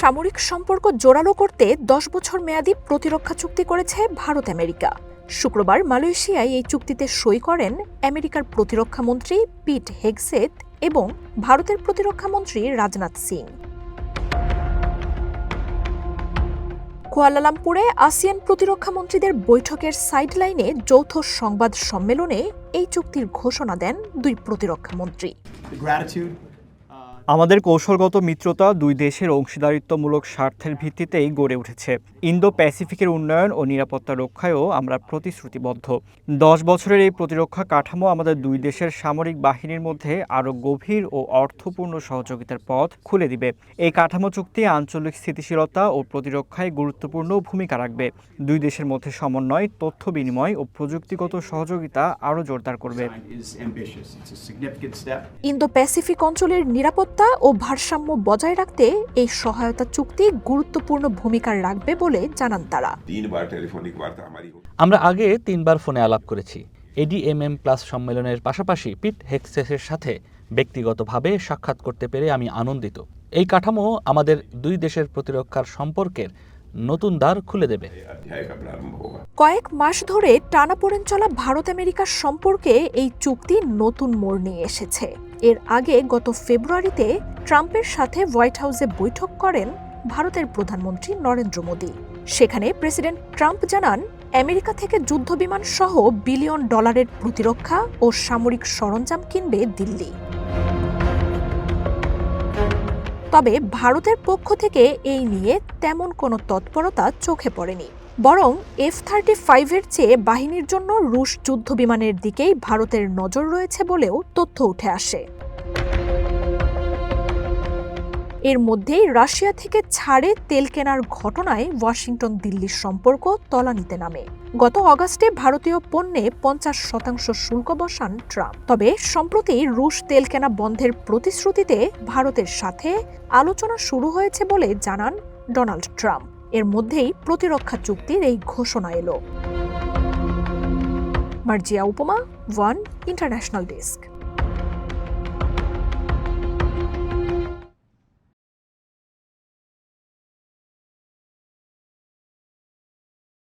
সামরিক সম্পর্ক জোরালো করতে দশ বছর মেয়াদী প্রতিরক্ষা চুক্তি করেছে ভারত আমেরিকা। শুক্রবার মালয়েশিয়ায় এই চুক্তিতে সই করেন আমেরিকার প্রতিরক্ষা মন্ত্রী পিট হেগসেত এবং ভারতের প্রতিরক্ষা মন্ত্রী রাজনাথ সিং। কুয়ালালামপুরে আসিয়ান প্রতিরক্ষা মন্ত্রীদের বৈঠকের সাইডলাইনে যৌথ সংবাদ সম্মেলনে এই চুক্তির ঘোষণা দেন দুই প্রতিরক্ষা মন্ত্রী। আমাদের কৌশলগত মিত্রতা দুই দেশের অংশীদারিত্বমূলক স্বার্থের ভিত্তিতেই গড়ে উঠেছে। ইন্দো প্যাসিফিকের উন্নয়ন ও নিরাপত্তা রক্ষায়ও আমরা প্রতিশ্রুতিবদ্ধ। দশ বছরের এই প্রতিরক্ষা কাঠামো আমাদের দুই দেশের সামরিক বাহিনীর মধ্যে আরও গভীর ও অর্থপূর্ণ সহযোগিতার পথ খুলে দিবে। এই কাঠামো চুক্তি আঞ্চলিক স্থিতিশীলতা ও প্রতিরক্ষায় গুরুত্বপূর্ণ ভূমিকা রাখবে। দুই দেশের মধ্যে সমন্বয় তথ্য বিনিময় ও প্রযুক্তিগত সহযোগিতা আরও জোরদার করবে. ইন্দো প্যাসিফিক অঞ্চলের নিরাপত্তা স্থিরতা ও ভারসাম্য বজায় রাখতে এই সহায়তা চুক্তি গুরুত্বপূর্ণ ভূমিকা রাখবে বলে জানান তারা। আমরা আগে তিনবার ফোনে আলাপ করেছি। এডিএমএম প্লাস সম্মেলনের পাশাপাশি পিট হেক্সেসের সাথে ব্যক্তিগতভাবে সাক্ষাৎ করতে পেরে আমি আনন্দিত। এই কাঠামো আমাদের দুই দেশের প্রতিরক্ষার সম্পর্কের নতুন দ্বার খুলে দেবে। কয়েক মাস ধরে টানাপোড়েন চলা ভারত আমেরিকার সম্পর্কে এই চুক্তি নতুন মোড় নিয়ে এসেছে। এর আগে গত ফেব্রুয়ারিতে ট্রাম্পের সাথে হোয়াইট হাউসে বৈঠক করেন ভারতের প্রধানমন্ত্রী নরেন্দ্র মোদী। সেখানে প্রেসিডেন্ট ট্রাম্প জানান, আমেরিকা থেকে যুদ্ধবিমান সহ বিলিয়ন ডলারের প্রতিরক্ষা ও সামরিক সরঞ্জাম কিনবে দিল্লি। তবে ভারতের পক্ষ থেকে এই নিয়ে তেমন কোনো তৎপরতা চোখে পড়েনি। বরং এফ থার্টি ফাইভের চেয়ে বাহিনীর জন্য রুশ যুদ্ধবিমানের দিকেই ভারতের নজর রয়েছে বলেও তথ্য উঠে আসে। এর মধ্যেই রাশিয়া থেকে ছাড়ে তেল কেনার ঘটনায় ওয়াশিংটন দিল্লির সম্পর্ক তলানিতে নামে। গত অগাস্টে ভারতীয় পণ্যে পঞ্চাশ শতাংশ শুল্ক বসান ট্রাম্প। তবে সম্প্রতি রুশ তেল কেনা বন্ধের প্রতিশ্রুতিতে ভারতের সাথে আলোচনা শুরু হয়েছে বলে জানান ডোনাল্ড ট্রাম্প। এর মধ্যেই প্রতিরক্ষা চুক্তির এই ঘোষণা এলো। মার্জিয়া উপমা ওয়ান ইন্টারন্যাশনাল ডেস্ক।